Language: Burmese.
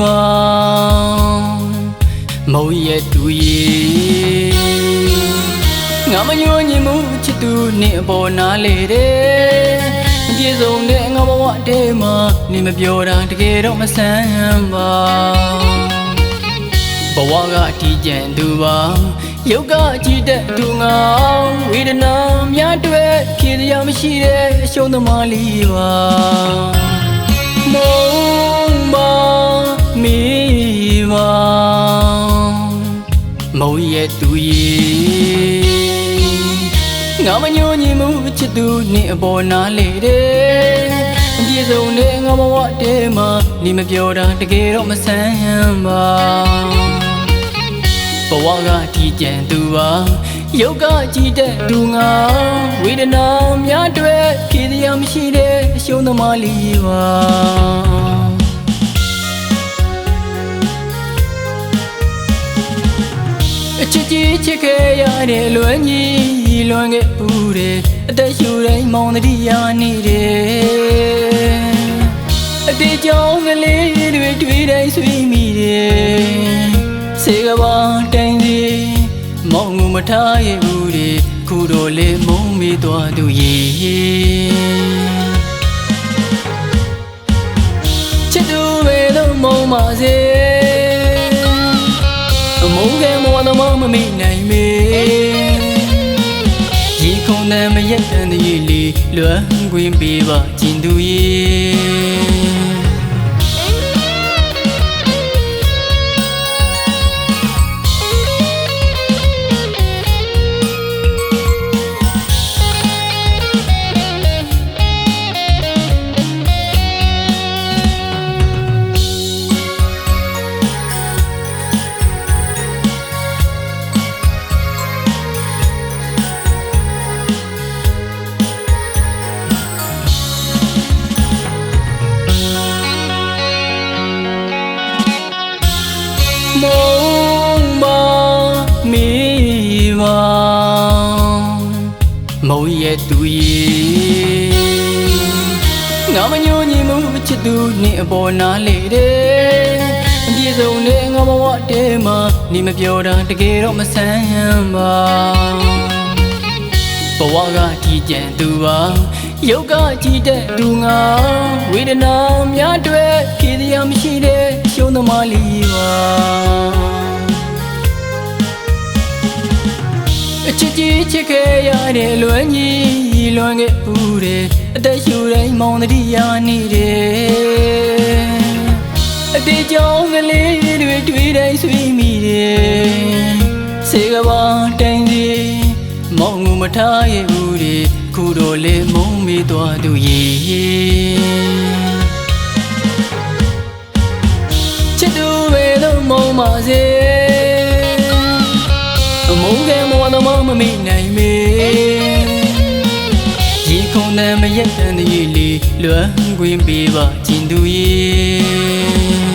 ပါမုံရဲ့တူရဲ့ငါမညွညင်မှုချစ်သူနဲ့အပေါ်နားလေတယ်အပြည့်စုံတဲ့ငါဘဝတည်းမှာနေမပြောတာတကယ်တော့မဆန်းပါဘဝကအထီးကျန်သူပါယုတ်ကကြည်တဲ့သူငါဝေဒနာများတွေ့ဖြေစရာမရှိတဲ့အရှုံးသမားလေးပါ မုံရဲ့သူရဲ့ငါမညိုညင်မှုချစ်သူနဲ့အပေါ်နားလေတယ်အပြည့်စုံတဲ့ငါဘဝတည်းမှာနေမပြောတာတကယ်တော့မဆန်းပါဘဝကတည်ကြံသူပါယုတ်ကကြည်တဲ့သူငါဝေဒနာများတွေ့ဖြေစရာမရှိတဲ့အရှုံးသမားလေးပါ ချစ်ကြီးချစ်ခဲ့ရတဲ့လွမ်းကြီးလွမ်းခဲ့ဘူးတဲ့အသက်ရှူတိုင်းမောင်တတိယာနေတယ်အတေးကြောင့်ကလေးတွေတွေ့တိုင်းဆွေးမိတယ်စေကဘာတိုင်စီမောင်ငူမထားရဘူးဒီခုတော့လေမုံမေးသွားသူရေချစ်သူပဲလို့မုံပါစေအမုန်းကဲမ ဝသမမမိနိုင်မေရေခုန်တဲ့မရက်တန်တဲ့လေလွမ်းကွင်းပေးပါကျင်သူရေ ပါမုံရဲ့သူရဲ့ငါမညိုညင်မှုချစ်သူနဲ့အပေါ်နားလေတယ်အပြည့်စုံတဲ့ငါဘဝတည်းမှာနေမပြောတာတကယ်တော့မဆန်းပါဘဝကတည်ကြံသူပါယုတ်ကကြည်တဲ့သူငါဝေဒနာများတွေ့ဖြေစရာမရှိတဲ့အရှုံးသမားလေးပါ စ်ခဲ့ရတဲ့လွမ်းကြီးလွမ်းခဲ့ဘူးတဲ့အသက်ရှူတိုင်းမောင်တတိယာနေတယ်အတေးကြောင့်ကလေးတွေတွေ့တိုင်းဆွေးမိတယ်စေကဘာတိုင်စီမောင်ငူမထားရဘူးဒီခုတော့လေမုံမေးသွားသူရေချစ်သူပဲလို့မုံပါစေအမုန်း ကဲမဝသမမမိနိုင်မေရေခုန်တဲ့မရက်တန်တဲ့လေလွမ်းကွင်းပေးပါကျင်သူရေ